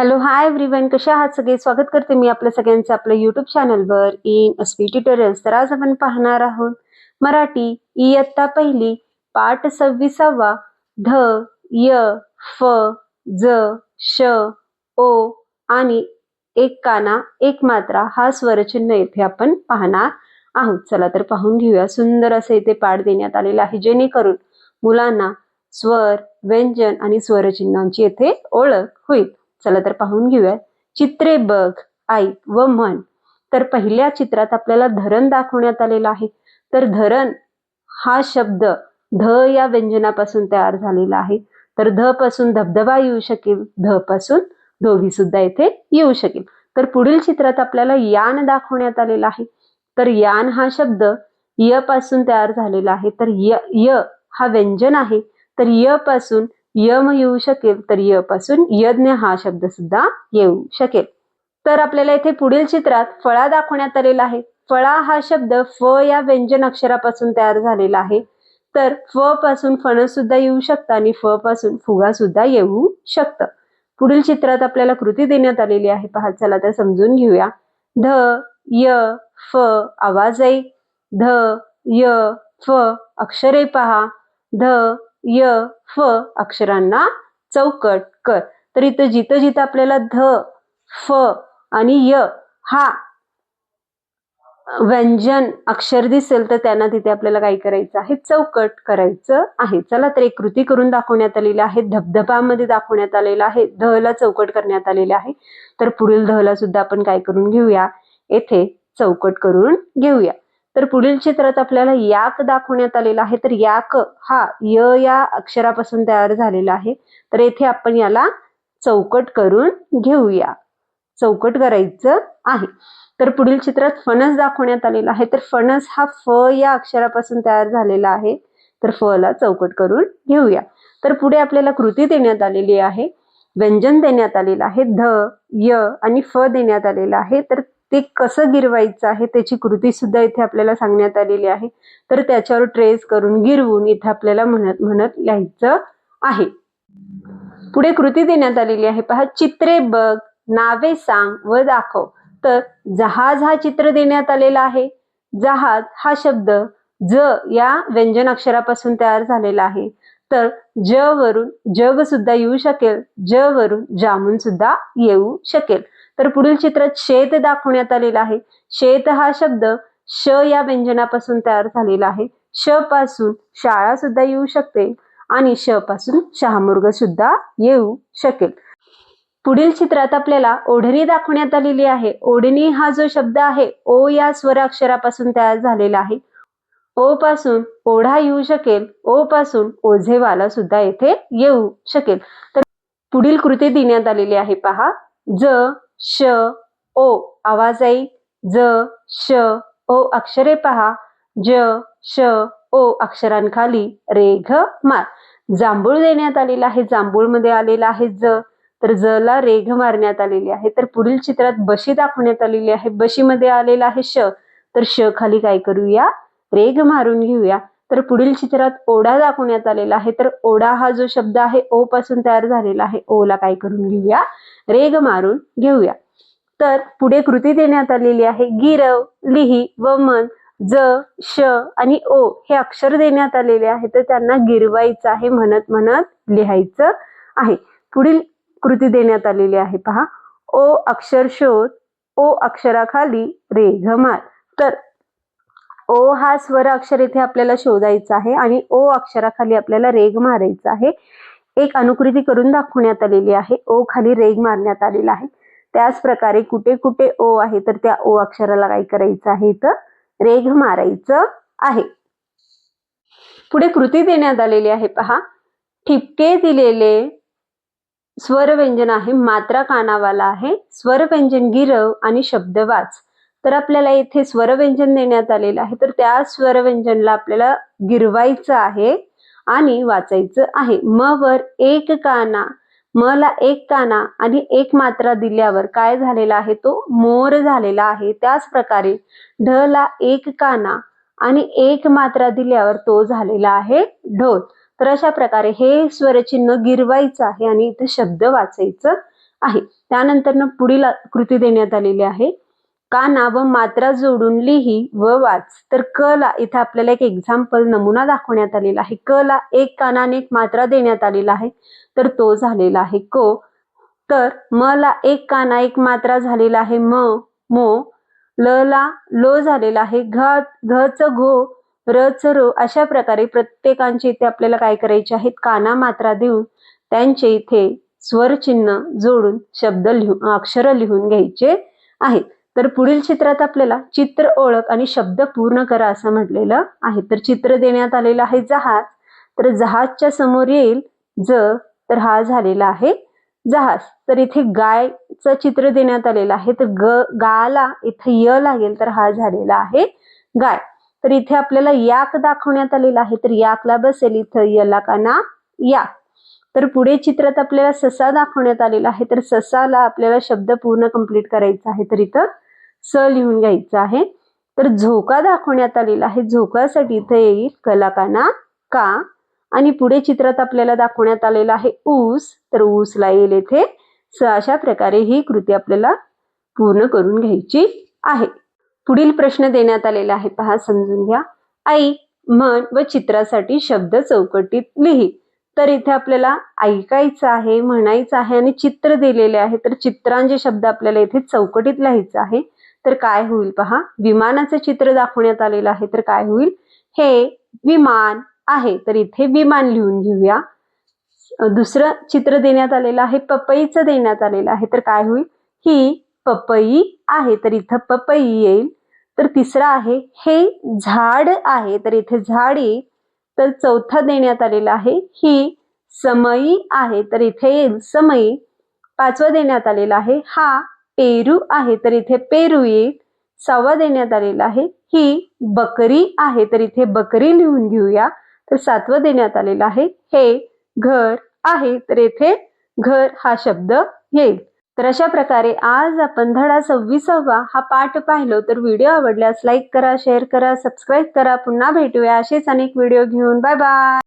Hello hi everyone कशा आहात सगळे? स्वागत करते मी आपल्या सगळ्यांचं आपल्या युट्यूब चॅनलवर इन स्पी ट्युटोरियल्स तर आज आपण पाहणार आहोत मराठी इयत्ता पहिली पाठ सव्वीसावा ध य फ ज श ओ आणि एक काना एक मात्रा हा स्वरचिन्ह येथे आपण पाहणार आहोत. चला तर पाहून घेऊया. सुंदर असं इथे पाठ देण्यात आलेला आहे जेणेकरून मुलांना स्वर व्यंजन आणि स्वरचिन्हांची येथे ओळख होईल. चला तर पाहून घेऊया. चित्रे बघ ऐक व म्हण. तर पहिल्या चित्रात आपल्याला धरण दाखवण्यात आलेला आहे. तर धरण हा शब्द ध या व्यंजनापासून तयार झालेला आहे. तर ध पासून धबधबा येऊ शकेल ध पासून दोघी सुद्धा येथे येऊ शकेल. तर पुढील चित्रात आपल्याला यान दाखवण्यात आलेला आहे. तर यान हा शब्द य पासून तयार झालेला आहे. तर य य हा व्यंजन आहे. तर य पासून यम येऊ शकेल तर य पासून यज्ञ हा शब्द सुद्धा येऊ शकेल. तर आपल्याला इथे पुढील चित्रात फळा दाखवण्यात आलेला आहे. फळा हा शब्द फ या व्यंजन अक्षरापासून तयार झालेला आहे. तर फ पासून फणस सुद्धा येऊ शकतं आणि फ पासून फुगा सुद्धा येऊ शकतं. पुढील चित्रात आपल्याला कृती देण्यात आलेली आहे. पहा चला तर समजून घेऊया. ध य फ आवाज ऐक ध य फ अक्षरे पहा. ध य फ अक्षरांना चौकट कर. तर इथं जिथं जिथं आपल्याला ध फ आणि य हा व्यंजन अक्षर दिसेल तर त्यांना तिथे आपल्याला काय करायचं आहे? चौकट करायचं आहे. चला तर एक कृती करून दाखवण्यात आलेली आहे. धबधबामध्ये दाखवण्यात आलेला आहे. ध ला चौकट करण्यात आलेले आहे. तर पुढील ध ला सुद्धा आपण काय करून घेऊया? येथे चौकट करून घेऊया. तर पुढील चित्रात आपल्याला याक दाखवण्यात आलेला आहे. तर याक हा य या अक्षरापासून तयार झालेला आहे. तर येथे आपण याला चौकट करून घेऊया. चौकट करायचं आहे. तर पुढील चित्रात फणस दाखवण्यात आलेला आहे. तर फणस हा फ या अक्षरापासून तयार झालेला आहे. तर फ ला चौकट करून घेऊया. तर पुढे आपल्याला कृती देण्यात आलेली आहे. व्यंजन देण्यात आलेलं आहे. ध य आणि फ देण्यात आलेलं आहे. तर ते कसं गिरवायचं आहे त्याची कृती सुद्धा इथे आपल्याला सांगण्यात आलेली आहे. तर त्याच्यावर ट्रेस करून गिरवून इथे आपल्याला म्हणत म्हणत लिहायचं आहे. पुढे कृती देण्यात आलेली आहे. पहा चित्रे बघ नावे सांग व दाखव. तर जहाज हा चित्र देण्यात आलेला आहे. जहाज हा शब्द ज या व्यंजन अक्षरापासून तयार झालेला आहे. तर ज वरून जग सुद्धा येऊ शकेल ज वरून जामून सुद्धा येऊ शकेल. तर पुढील चित्रात शेत दाखवण्यात आलेला आहे. शेत हा शब्द श या व्यंजनापासून तयार झालेला आहे. श पासून शाळा सुद्धा येऊ शकते आणि श पासून शहामुर्ग सुद्धा येऊ शकेल. पुढील चित्रात आपल्याला ओढणी दाखवण्यात आलेली आहे. ओढणी हा जो शब्द आहे ओ या स्वराक्षरापासून तयार झालेला आहे. ओ पासून ओढा येऊ शकेल. ओ पासून ओझेवाला सुद्धा येथे येऊ शकेल. तर पुढील कृती देण्यात आलेली आहे पहा. ज श ओ आवाज आई ज श ओ अक्षरे पहा. ज श ओ अक्षरांखाली रेघ मार. जांभूळ देण्यात आलेला आहे जांभूळमध्ये आलेला आहे ज. तर ज ला रेघ मारण्यात आलेली आहे. तर पुढील चित्रात बशी दाखवण्यात आलेली आहे. बशीमध्ये आलेला आहे श. तर श खाली काय करूया? रेघ मारून घेऊया. तर पुढील चित्रात ओढा दाखवण्यात आलेला आहे. तर ओढा हा जो शब्द आहे ओ पासून तयार झालेला आहे. ओला काय करून घेऊया? रेग मारून घेऊया. तर पुढे कृती देण्यात आलेली आहे. गिरव लिही व मन ज श आणि ओ हे अक्षर देण्यात आलेले आहे. तर त्यांना गिरवायचं आहे म्हणत म्हणत लिहायचं आहे. पुढील कृती देण्यात आलेली आहे. पहा. ओ अक्षर शोध ओ अक्षराखाली रेघ मार. तर ओ हा स्वर अक्षर इथे आपल्याला शोधायचा आहे आणि ओ अक्षराखाली आपल्याला रेग मारायचा आहे. एक अनुकृती करून दाखवण्यात आलेली आहे. ओ खाली रेग मारण्यात आलेला आहे. त्याच प्रकारे कुठे कुठे ओ आहे तर त्या ओ अक्षराला काय करायचं आहे इथं? रेग मारायचं आहे. पुढे कृती देण्यात आलेली आहे. पहा. ठिपके दिलेले स्वर व्यंजन आहे. मात्रा कानावाला आहे. स्वर व्यंजन गिरव आणि शब्द वाच तर आपल्याला इथे स्वर व्यंजन देण्यात आलेलं आहे. तर त्या स्वरव्यंजनला आपल्याला गिरवायचं आहे आणि वाचायचं आहे. म वर एक काना म ला एक काना आणि एक मात्रा दिल्यावर काय झालेला आहे? तो मोर झालेला आहे. त्याच प्रकारे ढ ला एक काना आणि एक मात्रा दिल्यावर तो झालेला आहे ढोल. तर अशा प्रकारे हे स्वरचिन्ह गिरवायचं आहे आणि इथे शब्द वाचायचं आहे. त्यानंतर पुढील कृती देण्यात आलेली आहे. काना व मात्रा जोडून लिही व वाच. तर क ला इथे आपल्याला एक एक्झाम्पल नमुना दाखवण्यात आलेला आहे. क ला एक कानाने एक मात्रा देण्यात आलेला आहे. तर तो झालेला आहे को. तर म ला एक काना एक मात्रा झालेला आहे. म मो. ल ला लो झालेला आहे. घ घ च घो र च रो. अशा प्रकारे प्रत्येकांचे इथे आपल्याला काय करायचे आहेत? काना मात्रा देऊन त्यांचे इथे स्वर चिन्ह जोडून शब्द लिहून अक्षर लिहून घ्यायचे आहेत. तर पुढील चित्रात आपल्याला चित्र ओळख आणि शब्द पूर्ण करा असं म्हटलेलं आहे. तर चित्र देण्यात आलेलं आहे जहाज. तर जहाजच्या समोर येईल ज तर हा झालेला आहे जहाज. तर इथे गायचं चित्र देण्यात आलेलं आहे. तर ग गाला इथे य लागेल तर हा झालेला आहे गाय. तर इथे आपल्याला याक दाखवण्यात आलेला आहे. तर याकला बसेल इथं यला काना या. तर पुढे चित्रात आपल्याला ससा दाखवण्यात आलेला आहे. तर ससाला आपल्याला शब्द पूर्ण कंप्लीट करायचा आहे. तर इथं स लिहून घ्यायचं आहे. तर झोका दाखवण्यात आलेला आहे. झोकासाठी इथे येईल कलाकाना का? आणि पुढे चित्रात आपल्याला दाखवण्यात आलेला आहे ऊस. तर ऊसला येईल येथे. स अशा प्रकारे ही कृती आपल्याला पूर्ण करून घ्यायची आहे. पुढील प्रश्न देण्यात आलेला आहे. पहा समजून घ्या. आई म्हण व चित्रासाठी शब्द चौकटीत लिही. तर इथे आपल्याला ऐकायचं आहे म्हणायचं आहे आणि चित्र दिलेले आहे. तर चित्रांचे शब्द आपल्याला इथे चौकटीत लिहायचं आहे. तर काय होईल पहा? विमानाचं चित्र दाखवण्यात आलेलं आहे. तर काय होईल? हे विमान आहे. तर इथे विमान लिहून घेऊया. दुसरं चित्र देण्यात आलेलं आहे. पपईचं देण्यात आलेलं आहे. तर काय होईल? ही पपई आहे. तर इथं पपई येईल. तर तिसरं आहे. हे झाड आहे. तर इथे झाड येईल तर चौथा देण्यात आलेला आहे ही समयी आहे. तर इथे येईल समयी पाचवा देण्यात आलेला आहे हा पेरू आहे. तर इथे पेरू येईल सहावा देण्यात आलेला आहे ही बकरी आहे. तर इथे बकरी लिहून घेऊया. तर सातवं देण्यात आलेलं आहे हे घर आहे. तर येथे घर हा शब्द येईल. तर अशा प्रकारे आज आपण धडा सव्वीसावा हा पाठ पाहिलो. तर व्हिडिओ आवडल्यास लाईक करा शेअर करा सबस्क्राईब करा. पुन्हा भेटूया. असेच अनेक व्हिडिओ घेऊन. Bye bye